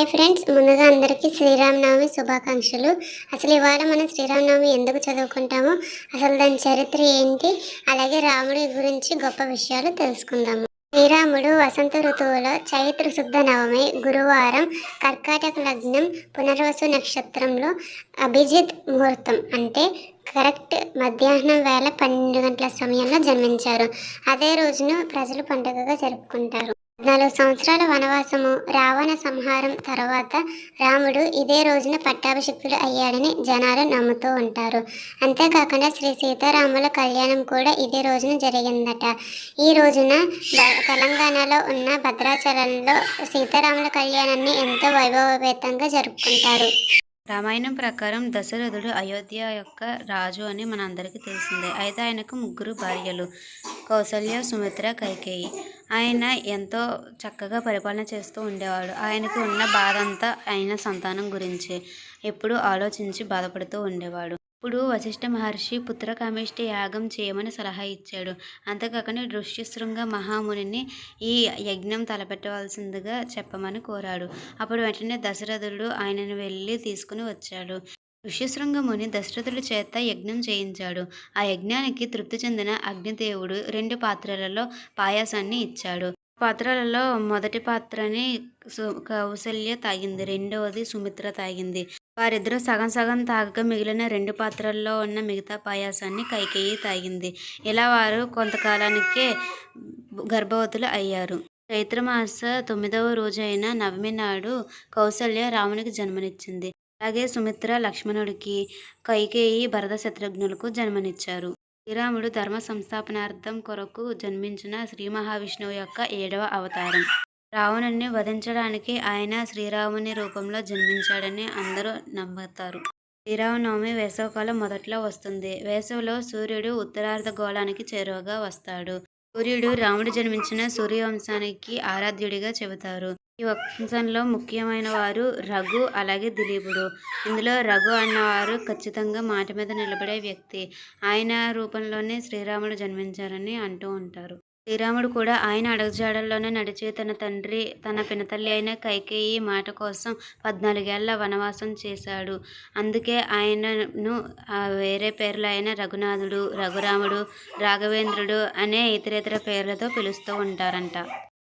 Hi friends ముందుగా అందరికీ శ్రీరామనవమి శుభాకాంక్షలు. అసలు ఇవాళ మనం శ్రీరామనవమి ఎందుకు చదువుకుంటామో అసలు దాని చరిత్ర ఏంటి అలాగే రాముడి గురించి గొప్ప విషయాలు తెలుసుకుందాము. శ్రీరాముడు వసంత ఋతువులో చైత్ర శుద్ధ నవమి గురువారం కర్కాటక లగ్నం పునర్వసు నక్షత్రంలో అభిజిత్ ముహూర్తం అంటే కరెక్ట్ మధ్యాహ్నం వేళ పన్నెండు గంటల సమయంలో జన్మించారు. అదే రోజును ప్రజలు పండుగగా జరుపుకుంటారు. పద్నాలుగు సంవత్సరాల వనవాసము రావణ సంహారం తర్వాత రాముడు ఇదే రోజున పట్టాభిషిక్తుడు అయ్యాడని జనాలు నమ్ముతూ ఉంటారు. అంతేకాకుండా శ్రీ సీతారాముల కళ్యాణం కూడా ఇదే రోజున జరిగిందట. ఈ రోజున తెలంగాణలో ఉన్న భద్రాచలంలో సీతారాముల కళ్యాణాన్ని ఎంతో వైభవపేతంగా జరుపుకుంటారు. రామాయణం ప్రకారం దశరథుడు అయోధ్య యొక్క రాజు అని మన అందరికీ తెలిసిందే. అయితే ఆయనకు ముగ్గురు భార్యలు కౌసల్య సుమిత్ర కైకేయి. ఆయన ఎంతో చక్కగా పరిపాలన చేస్తూ ఉండేవాడు. ఆయనకు ఉన్న బాధ అంతా ఆయన సంతానం గురించి. ఎప్పుడూ ఆలోచించి బాధపడుతూ ఉండేవాడు. ఇప్పుడు వశిష్ఠ మహర్షి పుత్రకామేష్టి యాగం చేయమని సలహా ఇచ్చాడు. అంతేకాకుండా ఋష్యశృంగ మహామునిని ఈ యజ్ఞం తలపెట్టవలసిందిగా చెప్పమని కోరాడు. అప్పుడు వెంటనే దశరథుడు ఆయనను వెళ్ళి తీసుకుని వచ్చాడు. ఋష్యశృంగముని దశరథుడి చేత యజ్ఞం చేయించాడు. ఆ యజ్ఞానికి తృప్తి చెందిన అగ్నిదేవుడు రెండు పాత్రలలో పాయాసాన్ని ఇచ్చాడు. పాత్రలలో మొదటి పాత్రని సు- తాగింది. రెండవది సుమిత్ర తాగింది. వారిద్దరూ సగం సగం తాగక మిగిలిన రెండు పాత్రల్లో ఉన్న మిగతా పాయాసాన్ని కైకేయి తాగింది. ఇలా వారు కొంతకాలానికే గర్భవతులు అయ్యారు. చైత్రమాస తొమ్మిదవ రోజు అయిన నవమి నాడు కౌశల్య రామునికి జన్మనిచ్చింది. అలాగే సుమిత్ర లక్ష్మణుడికి కైకేయి భరత శత్రుఘ్నులకు జన్మనిచ్చారు. శ్రీరాముడు ధర్మ సంస్థాపనార్థం కొరకు జన్మించిన శ్రీ మహావిష్ణువు యొక్క ఏడవ అవతారం. రావణుని వధించడానికి ఆయన శ్రీరాముని రూపంలో జన్మించాడని అందరూ నమ్ముతారు. శ్రీరామనవమి వేసవకాలం మొదట్లో వస్తుంది. వేసవిలో సూర్యుడు ఉత్తరార్ధ గోళానికి చేరువగా వస్తాడు. సూర్యుడు రాముడు జన్మించిన సూర్యవంశానికి ఆరాధ్యుడిగా చెబుతారు. ఈ వంశంలో ముఖ్యమైన వారు రఘు అలాగే దిలీపుడు. ఇందులో రఘు అన్నవారు ఖచ్చితంగా మాట మీద నిలబడే వ్యక్తి. ఆయన రూపంలోనే శ్రీరాముడు జన్మించారని అంటూ ఉంటారు. శ్రీరాముడు కూడా ఆయన అడుగుజాడల్లోనే నడిచి తన తండ్రి తన పినతల్లి అయిన కైకేయి మాట కోసం పద్నాలుగేళ్ళ వనవాసం చేశాడు. అందుకే ఆయనను వేరే పేర్లు అయిన రఘునాథుడు రఘురాముడు రాఘవేంద్రుడు అనే ఇతరేతర పేర్లతో పిలుస్తూ ఉంటారంట.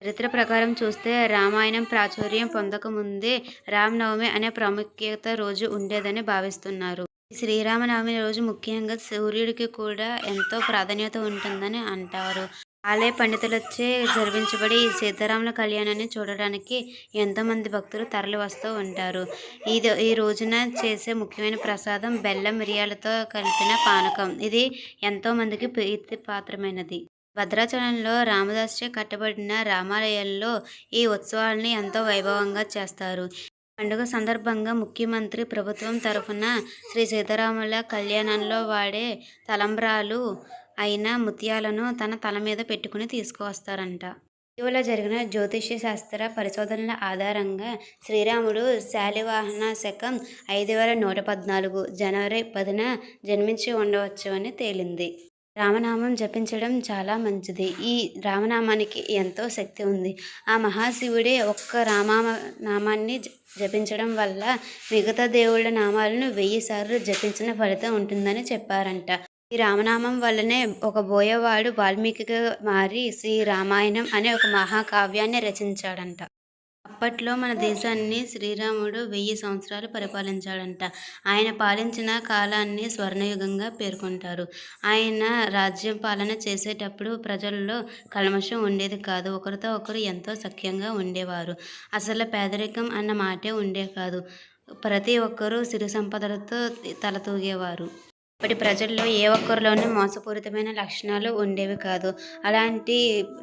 చరిత్ర ప్రకారం చూస్తే రామాయణం ప్రాచుర్యం పొందకముందే రామనవమి అనే ప్రాముఖ్యత రోజు ఉండేదని భావిస్తున్నారు. ఈ శ్రీరామనవమి రోజు ముఖ్యంగా సూర్యుడికి కూడా ఎంతో ప్రాధాన్యత ఉంటుందని అంటారు. ఆలయ పండితులచే జరిపించబడి ఈ సీతారాముల కళ్యాణాన్ని చూడడానికి ఎంతోమంది భక్తులు తరలి వస్తూ ఉంటారు. ఇది ఈ రోజున చేసే ముఖ్యమైన ప్రసాదం బెల్లం మిరియాలతో కలిపిన పానకం. ఇది ఎంతోమందికి ప్రీతి పాత్రమైనది భద్రాచలంలో రామదాస్చే కట్టబడిన రామాలయంలో ఈ ఉత్సవాల్ని ఎంతో వైభవంగా చేస్తారు. పండుగ సందర్భంగా ముఖ్యమంత్రి ప్రభుత్వం తరఫున శ్రీ సీతారాముల కళ్యాణంలో వాడే తలంబ్రాలు అయిన ముత్యాలను తన తల మీద పెట్టుకుని తీసుకువస్తారంట. ఇటీవల జరిగిన జ్యోతిష్య శాస్త్ర పరిశోధనల ఆధారంగా శ్రీరాముడు శాలివాహన శకం ఐదు వేల నూట పద్నాలుగు జనవరి పదిన జన్మించి ఉండవచ్చు అని తేలింది. రామనామం జపించడం చాలా మంచిది. ఈ రామనామానికి ఎంతో శక్తి ఉంది. ఆ మహాశివుడే ఒక్క రామ నామాన్ని జపించడం వల్ల మిగతా దేవుళ్ళ నామాలను వెయ్యి సార్లు జపించిన ఫలితం ఉంటుందని చెప్పారంట. ఈ రామనామం వల్లనే ఒక బోయవాడు వాల్మీకిగా మారి శ్రీ రామాయణం అనే ఒక మహాకావ్యాన్ని రచించాడంట. అప్పట్లో మన దేశాన్ని శ్రీరాముడు వెయ్యి సంవత్సరాలు పరిపాలించాడంట. ఆయన పాలించిన కాలాన్ని స్వర్ణయుగంగా పేర్కొంటారు. ఆయన రాజ్యం పాలన చేసేటప్పుడు ప్రజల్లో కల్మషం ఉండేది కాదు. ఒకరితో ఒకరు ఎంతో సఖ్యంగా ఉండేవారు. అసలు పేదరికం అన్న మాటే ఉండే కాదు ప్రతి ఒక్కరూ సిరి సంపదలతో తలతూగేవారు. అప్పటి ప్రజల్లో ఏ ఒక్కరిలోనూ మోసపూరితమైన లక్షణాలు ఉండేవి కాదు. అలాంటి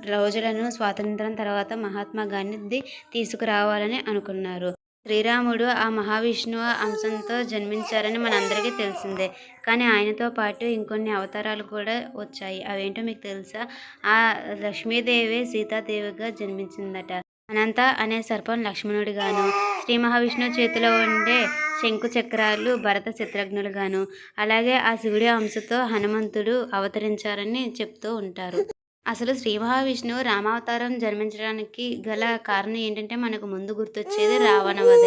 రోజులను స్వాతంత్రం తర్వాత మహాత్మా గాంధీ తీసుకురావాలని అనుకున్నారు. శ్రీరాముడు ఆ మహావిష్ణువు అంశంతో జన్మించారని మనందరికీ తెలిసిందే. కానీ ఆయనతో పాటు ఇంకొన్ని అవతారాలు కూడా వచ్చాయి. అవేంటో మీకు తెలుసా? ఆ లక్ష్మీదేవి సీతాదేవిగా జన్మించిందట. అనంత అనే సర్పం లక్ష్మణుడిగాను. శ్రీ మహావిష్ణువు చేతిలో ఉండే శంకు చక్రాలు భరత చిత్రజ్ఞులుగాను అలాగే ఆ శివుడి అంశతో హనుమంతుడు అవతరించారని చెప్తూ ఉంటారు. అసలు శ్రీ మహావిష్ణువు రామావతారం జన్మించడానికి గల కారణం ఏంటంటే మనకు ముందు గుర్తొచ్చేది రావణ వధ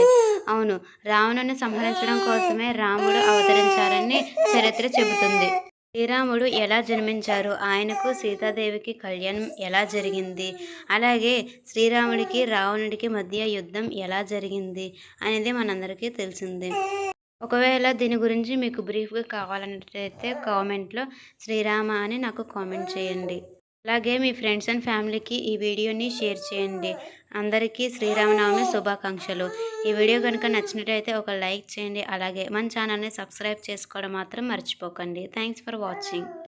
అవును రావణుని సంహరించడం కోసమే రాముడు అవతరించారని చరిత్ర చెబుతుంది. శ్రీరాముడు ఎలా జన్మించారు? ఆయనకు సీతాదేవికి కళ్యాణం ఎలా జరిగింది? అలాగే శ్రీరాముడికి రావణుడికి మధ్య యుద్ధం ఎలా జరిగింది అనేది మనందరికీ తెలిసిందే. ఒకవేళ దీని గురించి మీకు బ్రీఫ్గా కావాలన్నట్లయితే కామెంట్లో శ్రీరామ అని నాకు కామెంట్ చేయండి. అలాగే మీ ఫ్రెండ్స్ అండ్ ఫ్యామిలీకి ఈ వీడియోని షేర్ చేయండి. అందరికీ శ్రీరామనవమి శుభాకాంక్షలు. ఈ వీడియో కనుక నచ్చినట్టయితే ఒక లైక్ చేయండి. అలాగే మన ఛానల్ని సబ్స్క్రైబ్ చేసుకోవడం మాత్రం మర్చిపోకండి. Thanks for watching.